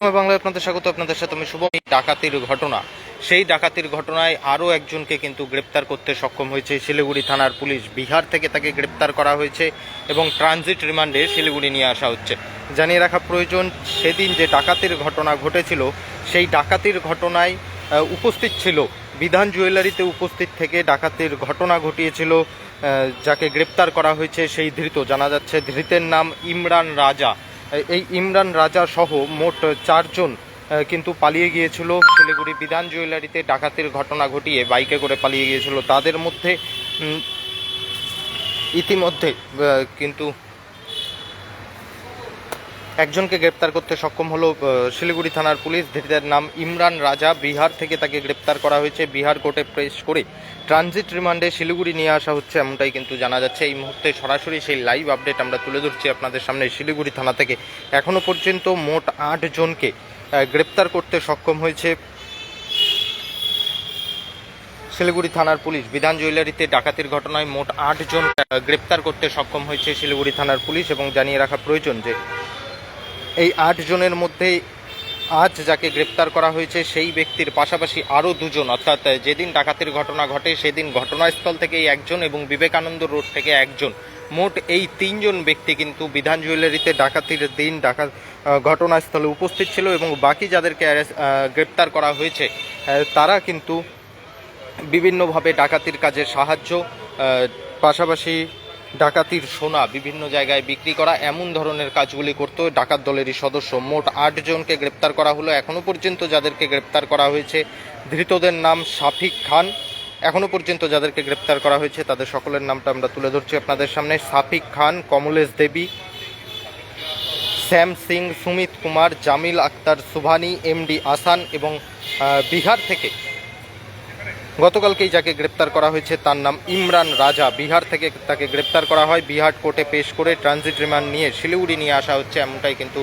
বাংলায় আপনাদের স্বাগত, আপনাদের সাথে আমি শুভ ডাকাতির ঘটনা, সেই ডাকাতির ঘটনায় আরও একজনকে কিন্তু গ্রেপ্তার করতে সক্ষম হয়েছে শিলিগুড়ি থানার পুলিশ। বিহার থেকে তাকে গ্রেপ্তার করা হয়েছে এবং ট্রানজিট রিমান্ডে শিলিগুড়ি নিয়ে আসা হচ্ছে। জানিয়ে রাখা প্রয়োজন, সেদিন যে ডাকাতির ঘটনা ঘটেছিল, সেই ডাকাতির ঘটনায় উপস্থিত ছিল, বিধান জুয়েলারিতে উপস্থিত থেকে ডাকাতির ঘটনা ঘটিয়েছিল যাকে গ্রেপ্তার করা হয়েছে সেই ধৃত। জানা যাচ্ছে ধৃতের নাম ইমরান রাজা। এই ইমরান রাজা সহ মোট চারজন কিন্তু পালিয়ে গিয়েছিল শিলিগুড়ি বিধান জুয়েলারিতে ডাকাতির ঘটনা ঘটিয়ে বাইকে করে পালিয়ে গিয়েছিল। তাদের মধ্যে ইতিমধ্যে কিন্তু একজনকে গ্রেপ্তার করতে সক্ষম হলো শিলিগুড়ি থানার পুলিশ। ধৃতের নাম ইমরান রাজা। বিহার থেকে তাকে গ্রেপ্তার করা হয়েছে। বিহার কোর্টে প্রেস করে ট্রানজিট রিমান্ডে শিলিগুড়ি নিয়ে আসা হচ্ছে এমনটাই কিন্তু জানা যাচ্ছে। এই মুহূর্তে সরাসরি সেই লাইভ আপডেট আমরা তুলে ধরছি আপনাদের সামনে শিলিগুড়ি থানা থেকে। এখনও পর্যন্ত মোট আট জনকে গ্রেপ্তার করতে সক্ষম হয়েছে শিলিগুড়ি থানার পুলিশ। বিধান জুয়েলারিতে ডাকাতির ঘটনায় মোট আট জন গ্রেপ্তার করতে সক্ষম হয়েছে শিলিগুড়ি থানার পুলিশ এবং জানিয়ে রাখা প্রয়োজন যে এই আট জনের মধ্যে আজ যাকে গ্রেপ্তার করা হয়েছে, সেই ব্যক্তির পাশাপাশি আরও দুজন, অর্থাৎ যেদিন ডাকাতির ঘটনা ঘটে, সেদিন ঘটনাস্থল থেকে একজন এবং বিবেকানন্দ রোড থেকে একজন। মোট এই তিনজন ব্যক্তি কিন্তু বিধান জুয়েলারিতে ডাকাতির দিন ডাকাত ঘটনাস্থলে উপস্থিত ছিল এবং বাকি যাদেরকে গ্রেপ্তার করা হয়েছে তারা কিন্তু বিভিন্নভাবে ডাকাতির কাজে সাহায্য পাশাপাশি ডাকাতির সোনা বিভিন্ন জায়গায় বিক্রি করা, এমন ধরনের কাজগুলি করতো। ডাকাত দলেরই সদস্য মোট আট জনকে গ্রেপ্তার করা হলো। এখনও পর্যন্ত যাদেরকে গ্রেপ্তার করা হয়েছে, ধৃতদের নাম শাফিক খান। এখনও পর্যন্ত যাদেরকে গ্রেপ্তার করা হয়েছে, তাদের সকলের নামটা আমরা তুলে ধরছি আপনাদের সামনে। সাফিক খান, কমলেশ দেবী শ্যাম সিং, সুমিত কুমার, জামিল আক্তার সুভানি এমডি আসান এবং বিহার থেকে গতকালকেই যাকে গ্রেপ্তার করা হয়েছে তার নাম ইমরান রাজা। বিহার থেকে তাকে গ্রেপ্তার করা হয়। বিহার কোর্টে পেশ করে ট্রানজিট রিমান্ড নিয়ে শিলিগুড়ি নিয়ে আসা হচ্ছে এমনটাই কিন্তু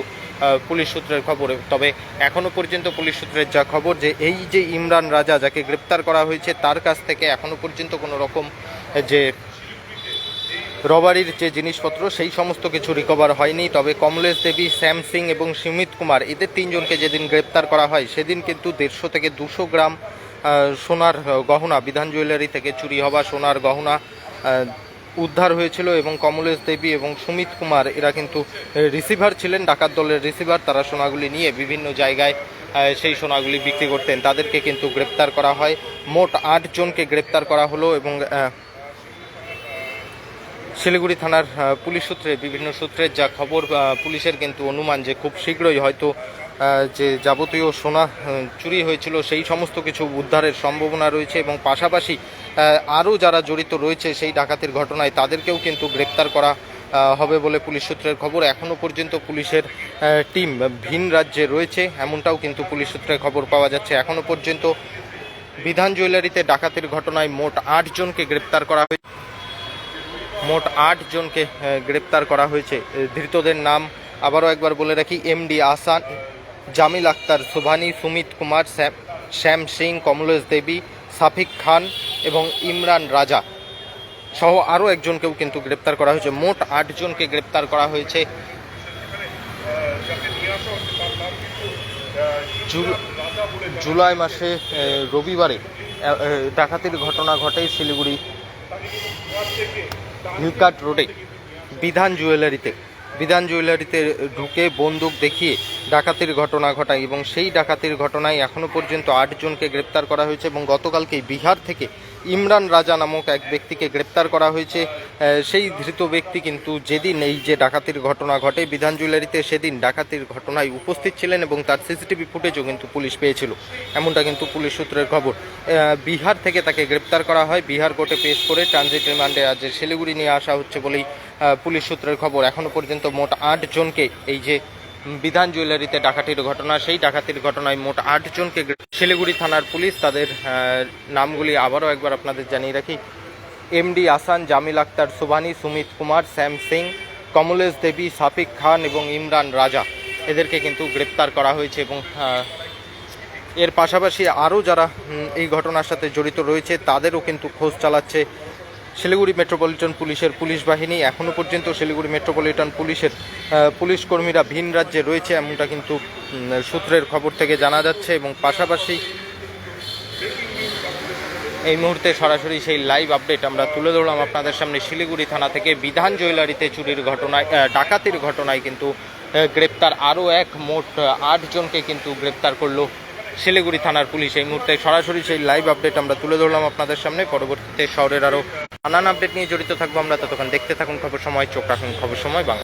পুলিশ সূত্রের খবর। তবে এখনও পর্যন্ত পুলিশ সূত্রের যা খবর যে এই যে ইমরান রাজা যাকে গ্রেপ্তার করা হয়েছে তার কাছ থেকে এখনও পর্যন্ত কোনো রকম যে রবারির যে জিনিসপত্র সেই সমস্ত কিছু রিকভার হয়নি। তবে কমলেশ দেবী, শ্যাম সিং এবং সুমিত কুমার, এদের তিনজনকে যেদিন গ্রেপ্তার করা হয় সেদিন কিন্তু দেড়শো থেকে দুশো গ্রাম সোনার গহনা, বিধান জুয়েলারি থেকে চুরি হওয়া সোনার গহনা উদ্ধার হয়েছিল এবং কমলেশ দেবী এবং সুমিত কুমার, এরা কিন্তু রিসিভার ছিলেন, ডাকাত দলের রিসিভার তারা সোনাগুলি নিয়ে বিভিন্ন জায়গায় সেই সোনাগুলি বিক্রি করতেন। তাদেরকে কিন্তু গ্রেপ্তার করা হয়। মোট আট জনকে গ্রেপ্তার করা হলো এবং শিলিগুড়ি থানার পুলিশ সূত্রে, বিভিন্ন সূত্রের যা খবর পুলিশের কিন্তু অনুমান যে খুব শীঘ্রই হয়তো যে যাবতীয় সোনা চুরি হয়েছিল, সেই সমস্ত কিছু উদ্ধারের সম্ভাবনা রয়েছে এবং পাশাপাশি আরও যারা জড়িত রয়েছে সেই ডাকাতির ঘটনায় তাদেরকেও কিন্তু গ্রেপ্তার করা হবে বলে পুলিশ সূত্রের খবর। এখনও পর্যন্ত পুলিশের টিম ভিন রাজ্যে রয়েছে, এমনটাও কিন্তু পুলিশ সূত্রে খবর পাওয়া যাচ্ছে। এখনও পর্যন্ত বিধান জুয়েলারিতে ডাকাতির ঘটনায় মোট আট জনকে গ্রেপ্তার করা হয়েছে। মোট আট জনকে গ্রেপ্তার করা হয়েছে। ধৃতদের নাম আবারও একবার বলে রাখি এমডি আসান জামিল আক্তার সুভানি সুমিত কুমার শ্যাম- শ্যাম সিং, কমলেশ দেবী, সাফিক খান এবং ইমরান রাজা সহ আরও একজনকেও কিন্তু গ্রেপ্তার করা হয়েছে। মোট আটজনকে গ্রেপ্তার করা হয়েছে। জুলাই মাসে রবিবারে ডাকাতির ঘটনা ঘটে শিলিগুড়ি হিলকাট রোডে, বিধান জুয়েলারিতে। বিধান জুয়েলারিতে ঢুকে বন্দুক দেখিয়ে ডাকাতির ঘটনা ঘটায় এবং সেই ডাকাতির ঘটনায় এখনও পর্যন্ত আটজনকে গ্রেপ্তার করা হয়েছে এবং গতকালকেই বিহার থেকে ইমরান রাজা নামক এক ব্যক্তিকে গ্রেপ্তার করা হয়েছে। সেই ধৃত ব্যক্তি কিন্তু যেদিন এই যে ডাকাতির ঘটনা ঘটে, বিধান জুয়েলারিতে সেদিন ডাকাতির ঘটনায় উপস্থিত ছিলেন এবং তার সিসিটিভি ফুটেজও কিন্তু পুলিশ পেয়েছিল। এমনটা কিন্তু পুলিশ সূত্রের খবর। বিহার থেকে তাকে গ্রেপ্তার করা হয়। বিহার কোর্টে পেশ করে ট্রানজিট রিমান্ডে আজ শিলিগুড়ি নিয়ে আসা হচ্ছে বলেই পুলিশ সূত্রের খবর এখনও পর্যন্ত মোট আট জনকে এই যে বিধান জুয়েলারিতে ডাকাতির ঘটনা, সেই ডাকাতির ঘটনায় মোট আট জনকে শিলিগুড়ি থানার পুলিশ তাদের নামগুলি আবারও একবার আপনাদের জানিয়ে রাখি। এমডি আসান, জামিল আক্তার, সুবানি, সুমিত কুমার শ্যাম সিং, কমলেশ দেবী, সাফিক খান এবং ইমরান রাজা এদেরকে কিন্তু গ্রেপ্তার করা হয়েছে এবং এর পাশাপাশি আরও যারা এই ঘটনার সাথে জড়িত রয়েছে, তাদেরও কিন্তু খোঁজ চালাচ্ছে শিলিগুড়ি মেট্রোপলিটন পুলিশের পুলিশ বাহিনী এখনও পর্যন্ত শিলিগুড়ি মেট্রোপলিটন পুলিশের পুলিশ কর্মীরা ভিন রাজ্যে রয়েছে এমনটা কিন্তু সূত্রের খবর থেকে জানা যাচ্ছে এবং পাশাপাশি এই মুহূর্তে সরাসরি সেই লাইভ আপডেট আমরা তুলে ধরলাম আপনাদের সামনে শিলিগুড়ি থানা থেকে। বিধান জুয়েলারিতে চুরির ঘটনায় ডাকাতির ঘটনায় কিন্তু গ্রেপ্তার আরও এক মোট আটজনকে কিন্তু গ্রেপ্তার করল শিলিগুড়ি থানার পুলিশ। এই মুহূর্তে সরাসরি সেই লাইভ আপডেট আমরা তুলে ধরলাম আপনাদের সামনে। পরবর্তীতে শহরের আরও নানান আপডেট নিয়ে জড়িত থাকব আমরা, ততক্ষণ দেখতে থাকুন, খবর সময়, চোখ রাখুন, খবর সময়, বাংলা।